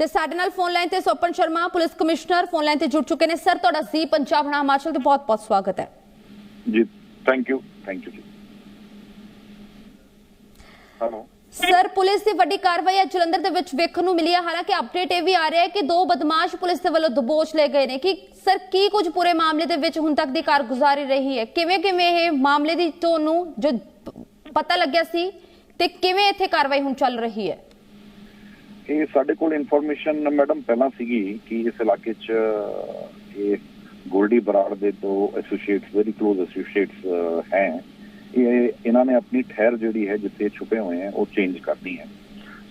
ਤੇ ਸਾਡੇ ਨਾਲ ਫੋਨ ਲਾਈਨ ਤੇ Swapan Sharma police commissioner phone line ਤੇ ਜੁੜ ਚੁੱਕੇ ਨੇ। ਸਰ ਤੁਹਾਡਾ ਜ਼ੀ ਪੰਜਾਬ ਹਣਾ ਹਿਮਾਚਲ ਤੇ ਬਹੁਤ-ਬਹੁਤ ਸਵਾਗਤ ਹੈ। ਜੀ thank you thank you hello sir police ਦੀ ਵੱਡੀ ਕਾਰਵਾਈ ਅੱਜ ਜਲੰਧਰ ਦੇ ਵਿੱਚ ਵੇਖਣ ਨੂੰ ਮਿਲੀ ਹੈ। ਹਾਲਾਂਕਿ ਅਪਡੇਟ ਇਹ ਵੀ ਆ ਰਿਹਾ ਹੈ ਕਿ ਦੋ ਬਦਮਾਸ਼ ਪੁਲਿਸ ਦੇ ਵੱਲੋਂ ਦਬੋਚ ਲਏ ਗਏ ਨੇ। ਕਿ ਸਰ ਕੀ ਕੁਝ ਪੂਰੇ ਮਾਮਲੇ ਦੇ ਵਿੱਚ ਹੁਣ ਤੱਕ ਦੀ ਕਾਰਗੁਜ਼ਾਰੀ ਰਹੀ ਹੈ? ਕਿਵੇਂ ਕਿਵੇਂ ਇਹ ਮਾਮਲੇ ਦੀ ਤੁਹਾਨੂੰ ਜੋ ਪਤਾ ਲੱਗਿਆ ਸੀ ਤੇ ਕਿਵੇਂ ਇੱਥੇ ਕਾਰਵਾਈ ਹੁਣ ਚੱਲ ਰਹੀ ਹੈ? ਇਹ ਸਾਡੇ ਕੋਲ ਇਨਫੋਰਮੇਸ਼ਨ ਮੈਡਮ ਪਹਿਲਾਂ ਸੀਗੀ ਕਿ ਇਸ ਇਲਾਕੇ 'ਚ ਇਹ ਗੋਲਡੀ ਬਰਾੜ ਦੇ ਦੋ ਐਸੋਸੀਏਟਸ ਵੈਰੀ ਕਲੋਜ਼ ਐਸੋਸੀਏਟਸ ਹੈ। ਇਹ ਇਹਨਾਂ ਨੇ ਆਪਣੀ ਠਹਿਰ ਜਿਹੜੀ ਹੈ, ਜਿੱਥੇ ਛੁਪੇ ਹੋਏ ਹੈ, ਉਹ ਚੇਂਜ ਕਰਨੀ ਹੈ।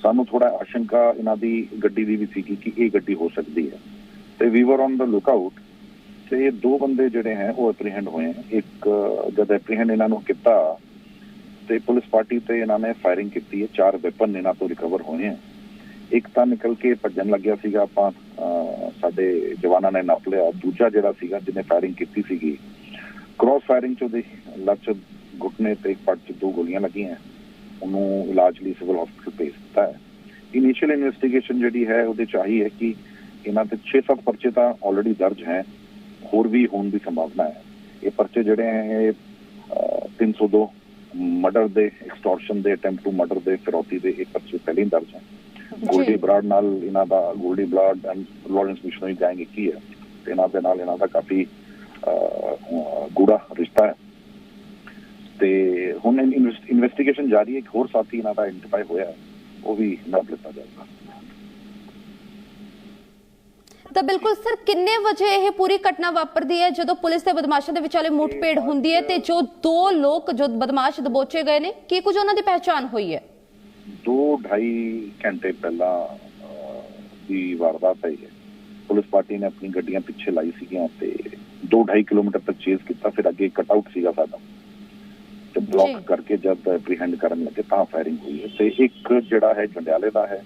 ਸਾਨੂੰ ਥੋੜਾ ਆਸ਼ੰਕਾ ਇਹਨਾਂ ਦੀ ਗੱਡੀ ਦੀ ਵੀ ਸੀਗੀ ਕਿ ਇਹ ਗੱਡੀ ਹੋ ਸਕਦੀ ਹੈ। ਤੇ ਵੀ ਵਰ ਔਨ ਦਾ ਲੁੱਕ ਆਊਟ ਤੇ ਇਹ ਦੋ ਬੰਦੇ ਜਿਹੜੇ ਹੈ, ਉਹ ਐਪਰੀਹੈਂਡ ਹੋਏ ਹੈ। ਇੱਕ ਜਦ ਐਪਰੀਹੈਂਡ ਇਹਨਾਂ ਨੂੰ ਕੀਤਾ ਤੇ ਪੁਲਿਸ ਪਾਰਟੀ ਤੇ ਇਹਨਾਂ ਨੇ ਫਾਇਰਿੰਗ ਕੀਤੀ ਹੈ। ਚਾਰ ਵੈਪਨ ਇਹਨਾਂ ਤੋਂ ਰਿਕਵਰ ਹੋਏ ਹੈ। ਇੱਕ ਤਾਂ ਨਿਕਲ ਕੇ ਭੱਜਣ ਲੱਗਿਆ ਸੀਗਾ ਆਪਾਂ ਅਹ, ਸਾਡੇ ਜਵਾਨਾਂ ਨੇ ਨੱਪ ਲਿਆ। ਦੂਜਾ ਜਿਹੜਾ ਸੀਗਾ ਜਿਹਨੇ ਫਾਇਰਿੰਗ ਕੀਤੀ ਸੀਗੀ ਕ੍ਰਾਸ ਫਾਇਰਿੰਗ ਚ ਉਹਦੇ ਲੱਤ ਘੁੱਟਨੇ ਤੇ ਇੱਕ ਪੱਟ 'ਚ ਦੋ ਗੋਲੀਆਂ ਲੱਗੀਆਂ। ਉਹਨੂੰ ਇਲਾਜ ਲਈ ਸਿਵਲ ਹਸਪੀਟਲ ਭੇਜ ਦਿੱਤਾ ਹੈ। ਇਨੀਸ਼ੀਅਲ ਇਨਵੈਸਟੀਗੇਸ਼ਨ ਜਿਹੜੀ ਹੈ ਉਹਦੇ ਚ ਆਹੀ ਹੈ ਕਿ ਇਹਨਾਂ ਤੇ 6-7 ਪਰਚੇ ਤਾਂ ਆਲਰੇਡੀ ਦਰਜ ਹੈ। ਹੋਰ ਵੀ ਹੋਣ ਦੀ ਸੰਭਾਵਨਾ ਹੈ। ਇਹ ਪਰਚੇ ਜਿਹੜੇ ਹੈ ਇਹ ਅਹ, 302 ਮਰਡਰ ਦੇ ਐਕਸਟੋਰਸ਼ਨ ਦੇ ਅਟੈਂਪਟ ਟੂ ਮਰਡਰ ਦੇ ਫਿਰੌਤੀ ਦੇ ਇਹ ਪਰਚੇ ਪਹਿਲਾਂ ਹੀ ਦਰਜ ਹੈ। ਗੋਲਡੀ ਬਰਾਡ ਨਾਲ ਇਹਨਾਂ ਦਾ Goldy Brar and Lawrence missionary gang ਇੱਕ ਹੀ? ਇਹਨਾਂ ਦੇ ਨਾਲ ਇਹਨਾਂ ਦਾ ਕਾਫੀ ਗੂੜਾ ਰਿਸ਼ਤਾ ਹੈ। ਤੇ ਹੁਣ ਇਨਵੈਸਟੀਗੇਸ਼ਨ ਜਾਰੀ ਹੈ ਇੱਕ ਹੋਰ ਸਾਥੀ ਇਹਨਾਂ ਦਾ ਆਇਡੈਂਟੀਫਾਈ ਹੋਇਆ ਉਹ ਵੀ ਨਾਮ ਲਿੱਤਾ ਜਾਏਗਾ। ਤਾਂ ਬਿਲਕੁਲ ਸਰ ਕਿੰਨੇ ਵਜੇ ਇਹ ਪੂਰੀ ਘਟਨਾ ਵਾਪਰਦੀ ਹੈ ਜਦੋਂ ਪੁਲਿਸ ਤੇ ਬਦਮਾਸ਼ਾਂ ਦੇ ਵਿਚਾਲੇ ਮੁੱਠਭੇੜ ਹੁੰਦੀ ਹੈ ਤੇ ਜੋ ਦੋ ਲੋਕ ਜੋ ਬਦਮਾਸ਼ ਦਬੋਚੇ ਗਏ ਨੇ ਕੀ ਕੁਝ ਉਹਨਾਂ ਦੀ ਪਹਿਚਾਣ ਹੋਈ ਹੈ? ਦੋ ਢਾਈ ਘੰਟੇ ਪਹਿਲਾਂ ਦੀ ਵਾਰਦਾਤ ਹੈ। ਪੁਲਿਸ ਪਾਰਟੀ ਨੇ ਆਪਣੀ ਗੱਡੀਆਂ ਪਿੱਛੇ ਲਾਈ ਸੀਗੀਆਂ ਤੇ 2.5 ਕਿਲੋਮੀਟਰ ਤੱਕ ਚੇਸ ਕੀਤਾ ਫਿਰ ਅੱਗੇ ਕਟ ਆਊਟ ਸੀਗਾ ਸਾਡਾ। ਤੇ। ਬਲੌਕ ਕਰਕੇ ਜਦ ਐਪਰੀਹੈਂਡ ਕਰਨ ਲੱਗੇ ਤਾਂ ਫਾਇਰਿੰਗ ਹੋਈ ਹੈ। ਤੇ ਇੱਕ ਜਿਹੜਾ ਹੈ ਜੰਡਿਆਲੇ ਦਾ ਹੈ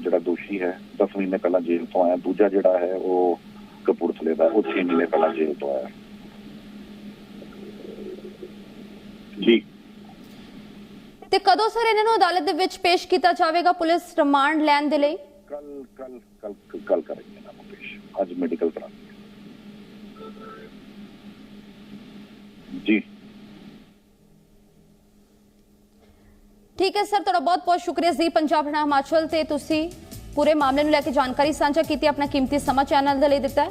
ਜਿਹੜਾ ਦੋਸ਼ੀ ਹੈ 10 ਮਹੀਨੇ ਪਹਿਲਾਂ ਜੇਲ੍ਹ ਤੋਂ ਆਇਆ। ਦੂਜਾ ਜਿਹੜਾ ਹੈ ਉਹ ਕਪੂਰਥਲੇ ਦਾ ਉਹ 6 ਮਹੀਨੇ ਪਹਿਲਾਂ ਜੇਲ੍ਹ ਤੋਂ ਆਇਆ। ਜੀ। ਕਦੋਂ ਸਰ ਇਹਨਾਂ ਨੂੰ ਅਦਾਲਤ ਦੇ ਵਿੱਚ ਪੇਸ਼ ਕੀਤਾ ਜਾਵੇਗਾ ਪੁਲਿਸ ਰਿਮਾਂਡ ਲੈਣ ਦੇ ਲਈ? ਕੱਲ ਕੱਲ ਕੱਲ ਕੱਲ ਕਰਾਂਗੇ ਨਾ ਪੇਸ਼। ਅੱਜ ਮੈਡੀਕਲ ਕਰਾਂਗੇ ਜੀ। ਠੀਕ ਹੈ ਸਰ ਤੁਹਾਡਾ ਬਹੁਤ ਬਹੁਤ ਸ਼ੁਕਰੀਆ ਜੀ ਪੰਜਾਬ ਹਰਿਆਣਾ ਹਿਮਾਚਲ ਤੇ ਤੁਸੀਂ ਪੂਰੇ ਮਾਮਲੇ ਨੂੰ ਲੈ ਕੇ ਜਾਣਕਾਰੀ ਸਾਂਝਾ ਕੀਤੀ ਆਪਣਾ ਕੀਮਤੀ ਸਮਾਂ ਚੈਨਲ ਦੇ ਲਈ ਦਿੱਤਾ।